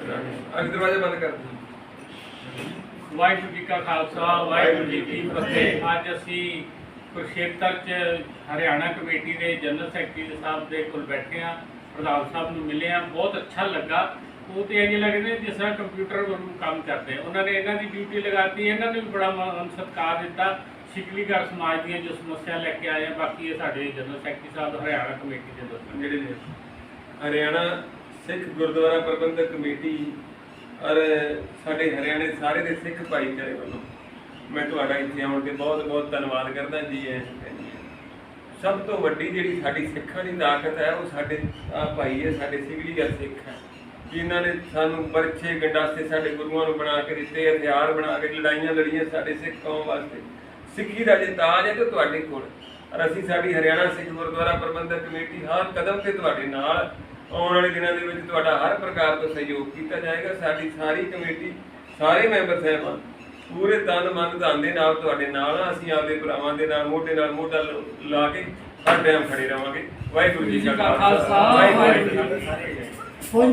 ਅਗ ਦਰਵਾਜ਼ਾ ਬੰਦ ਕਰ ਦਿਓ ਵਾਹਿਗੁਰੂ ਜੀ ਕਾ ਖਾਲਸਾ ਵਾਹਿਗੁਰੂ ਜੀ ਕੀ ਫਤਿਹ। ਅੱਜ ਅਸੀਂ ਕੁਰਸ਼ੇਤਰ ਚ ਹਰਿਆਣਾ ਕਮੇਟੀ ਦੇ ਜਨਰਲ ਸੈਕਟਰੀ ਸਾਹਿਬ ਦੇ ਕੋਲ ਬੈਠੇ ਆ ਪ੍ਰਧਾਨ ਸਾਹਿਬ ਨੂੰ ਮਿਲੇ ਆ ਬਹੁਤ ਅੱਛਾ ਲੱਗਾ। ਉਹ ਤੇ ਇੰਜ ਲੱਗਦੇ ਜਿਸ ਤਰ੍ਹਾਂ ਕੰਪਿਊਟਰ ਵਾਂਗੂ ਕੰਮ ਕਰਦੇ। ਉਹਨਾਂ ਨੇ ਇਹਨਾਂ ਦੀ ਡਿਊਟੀ ਲਗਾਤੀ। ਇਹਨਾਂ ਨੇ ਵੀ ਬੜਾ ਮਾਣ ਸਤਿਕਾਰ ਦਿੱਤਾ। ਸਿਕਲੀਗਰ ਸਮਾਜ ਦੀਆਂ ਜੋ ਸਮੱਸਿਆ ਲੈ ਕੇ ਆਏ ਆ ਬਾਕੀ ਇਹ ਸਾਡੇ ਜਨਰਲ ਸੈਕਟਰੀ ਸਾਹਿਬ ਹਰਿਆਣਾ ਕਮੇਟੀ ਦੇ ਦੱਸਣਗੇ ਜਿਹੜੇ ਨੇ। ਹਰਿਆਣਾ ਸਿੱਖ ਗੁਰਦੁਆਰਾ ਪ੍ਰਬੰਧਕ ਕਮੇਟੀ, ਔਰ ਸਾਡੇ ਹਰਿਆਣੇ ਸਾਰੇ ਦੇ ਸਿੱਖ ਭਾਈਚਾਰੇ ਵੱਲੋਂ ਮੈਂ ਤੁਹਾਡਾ ਇੱਥੇ ਆਉਣ ਤੇ ਬਹੁਤ ਬਹੁਤ ਧੰਨਵਾਦ ਕਰਦਾ ਜੀ ਐ ਸਭ ਤੋਂ ਵੱਡੀ ਜਿਹੜੀ ਸਾਡੀ ਸਿੱਖਾਂ ਦੀ ਤਾਕਤ ਹੈ, ਉਹ ਸਾਡੇ ਆ ਭਾਈ ਹੈ, ਸਾਡੇ ਸਿਵਲੀਗਰ ਸਿੱਖ ਹੈ, ਜਿਨ੍ਹਾਂ ਨੇ ਸਾਨੂੰ ਪਰਛੇ ਗੰਡਾਸੇ ਸਾਡੇ ਗੁਰੂਆਂ ਨੂੰ ਬਣਾ ਕੇ ਦਿੱਤੇ, ਹਥਿਆਰ ਬਣਾ ਕੇ, ਲੜਾਈਆਂ ਲੜੀਆਂ ਸਾਡੇ ਸਿੱਖ ਕੌਮ ਵਾਸਤੇ। ਸਿੱਖੀ ਦਾ ਜੇ ਤਾਜ ਹੈ, ਤੇ ਤੁਹਾਡੇ ਕੋਲ ਔਰ ਅਸੀਂ ਸਾਡੀ ਹਰਿਆਣਾ ਸਿੱਖ ਗੁਰਦੁਆਰਾ ਪ੍ਰਬੰਧਕ ਕਮੇਟੀ ਹਰ ਕਦਮ ਤੇ ਤੁਹਾਡੇ ਨਾਲ ਆਉਣ ਵਾਲੇ ਦਿਨਾਂ ਦੇ ਵਿੱਚ ਤੁਹਾਡਾ ਹਰ ਪ੍ਰਕਾਰ ਦਾ ਸਹਿਯੋਗ ਕੀਤਾ ਜਾਏਗਾ। ਸਾਡੀ ਸਾਰੀ ਕਮੇਟੀ ਸਾਰੇ ਮੈਂਬਰ ਸਹਿਬਾਨ ਪੂਰੇ ਤਨ ਮਨ ਧਨ ਦੇ ਨਾਲ ਤੁਹਾਡੇ ਨਾਲ ਆ। ਅਸੀਂ ਆਪਦੇ ਭਰਾਵਾਂ ਦੇ ਨਾਲ ਮੋਢੇ ਨਾਲ ਮੋਢਾ ਲਾ ਕੇ ਹਰ ਟਾਈਮ ਖੜੇ ਰਹਾਂਗੇ ਵਾਹਿਗੁਰੂ ਜੀ ਕਾ ਖਾਲਸਾ। ਵਾਹਿਗੁਰੂ ਜੀ ਕੀ ਫੋਨ